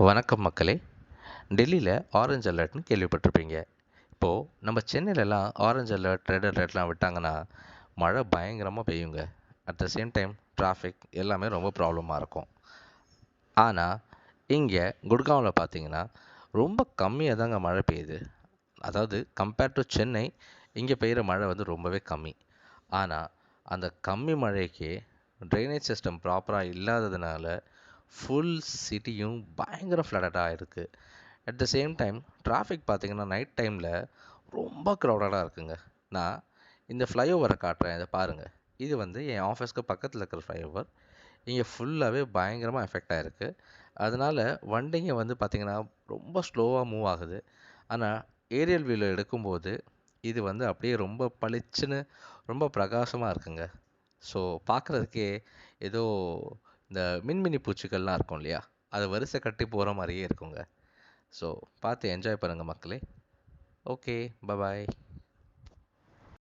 வணக்கம் மக்களே. டெல்லியில் ஆரஞ்சு அலர்ட்னு கேள்விப்பட்டிருப்பீங்க. இப்போது நம்ம சென்னையிலலாம் ஆரஞ்சு அலர்ட் ரெட் அலர்ட்லாம் விட்டாங்கன்னா மழை பயங்கரமாக பெய்யுங்க. At the same time traffic எல்லாமே ரொம்ப ப்ராப்ளமாக இருக்கும். ஆனால் இங்கே குட்காவில் பார்த்தீங்கன்னா ரொம்ப கம்மியாக தாங்க மழை பெய்யுது. அதாவது கம்பேர்ட் டு சென்னை இங்கே பெய்கிற மழை வந்து ரொம்பவே கம்மி. ஆனால் அந்த கம்மி மழைக்கே ட்ரைனேஜ் சிஸ்டம் ப்ராப்பராக இல்லாததுனால ஃபுல் சிட்டியும் பயங்கர ஃப்ளடடாக இருக்குது at the same time traffic பார்த்தீங்கன்னா நைட் டைமில் ரொம்ப க்ரௌடடாக இருக்குங்க. நான் இந்த ஃப்ளைஓவரை காட்டுறேன் இதை பாருங்கள் இது வந்து என் ஆஃபீஸ்க்கு பக்கத்தில் இருக்கிற ஃப்ளைஓவர் இங்கே ஃபுல்லாகவே பயங்கரமாக எஃபெக்ட் ஆகிருக்கு அதனால் வண்டிங்க வந்து பார்த்திங்கன்னா ரொம்ப ஸ்லோவாக மூவ் ஆகுது. ஆனால் ஏரியல் வியூவில் எடுக்கும்போது இது வந்து அப்படியே ரொம்ப பளிச்சுன்னு ரொம்ப பிரகாசமாக இருக்குங்க. ஸோ பார்க்குறதுக்கே ஏதோ இந்த மின்மினி பூச்சிகள்லாம் இருக்கும் இல்லையா? அது வரிசை கட்டி போகிற மாதிரியே இருக்குங்க. ஸோ பார்த்து என்ஜாய் பண்ணுங்கள் மக்களே. Okay bye bye